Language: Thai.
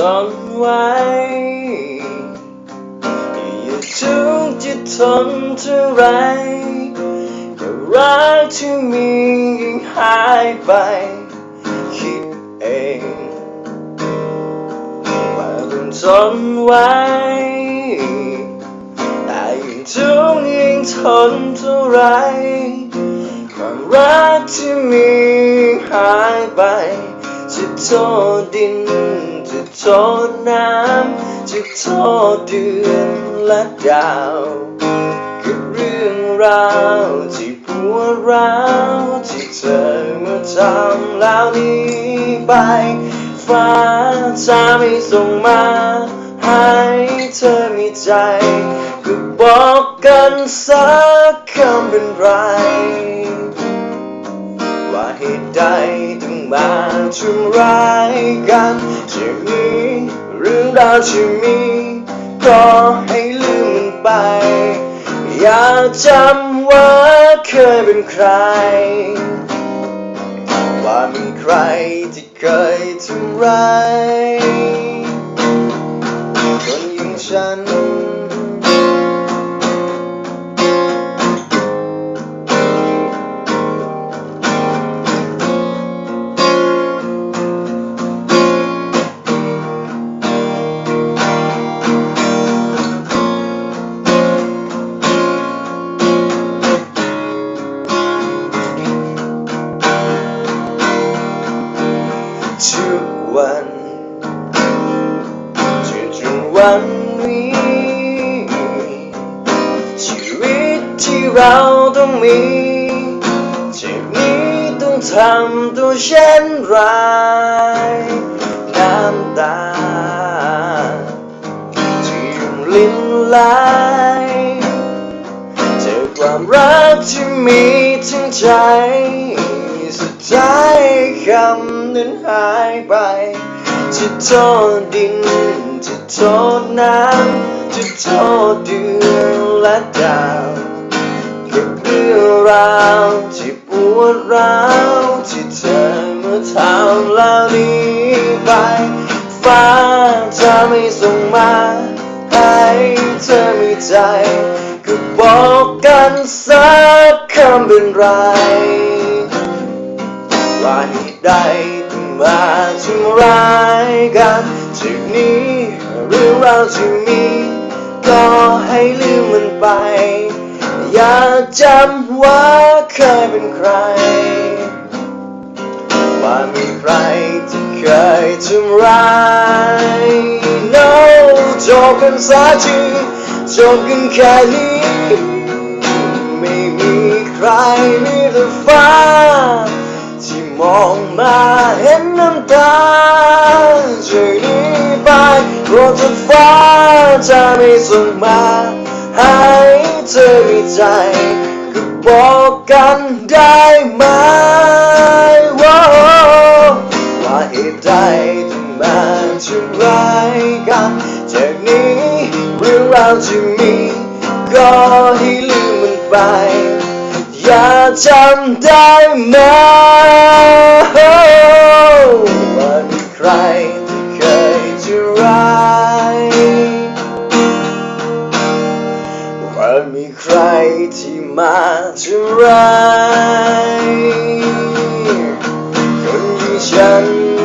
ซ่อนไว้อย่าทุกข์จะทนเท่าไรแต่รักที่มียิ่งหายไป คิดเองว่ามันซ่อนไว้แต่ยังทุกข์ยิ่งทนเท่าไรความรักที่มีหายไปจะโทษดิน จะโทษน้ำ จะโทษเดือนและดาวกับเรื่องราวที่ปวดร้าวที่เธอมาทำแล้วหนี้ไป ฟ้าจะไม่ส่งมา ให้เธอมีใจ ก็บอกกันสักคำเป็นไร ว่าเหตุใดถึง มาทำร้ายกันจะมีเรื่องราวที่มีก็ให้ลืมมันไป อยากจำว่าเคยเป็นใคร ว่ามีใครที่เคยทำร้ายคนอย่างฉัน ทุกวันจนถึงวันนี้ ชีวิตที่เราต้องมีจากนี้ต้องทำตัวเช่นไรน้ำตาที่ยังลิ้นไหลเจอความรักที่มีทั้งใจ สุดท้ายคำนั้นหายไป จะโทษดิน จะโทษน้ำ จะโทษเดือนและดาวกับเรื่องราวที่ปวดร้าวที่เธอมาทำแล้วหนี้ไป ฟ้าจะไม่ส่งมา ให้เธอมีใจ ก็บอกกันสักคำเป็นไร ว่าเหตุใดถึงมาทำร้ายกันจากนี้เรื่องราวที่มีก็ให้ลืมมันไป อย่าจำว่าเคยเป็นใคร ว่ามีใครที่เคยทำร้าย No จบกันสักทีจบกันแค่นี้ ไม่มีใครมีแต่ฟ้า มองมาเห็นน้ำตาจากนี้ไปโปรดเถิดฟ้าจะไม่ส่งมา ให้เธอมีใจ ก็บอกกันได้ไหมว่าว่าเหตุใดถึงมาทำร้ายกันจากนี้เรื่องราวที่มี ก็ให้ลืมมันไป อย่าจำได้ไหมว่ามีใครที่เคยจะร้ายว่ามีใครที่มาจะร้ายคนอย่างฉัน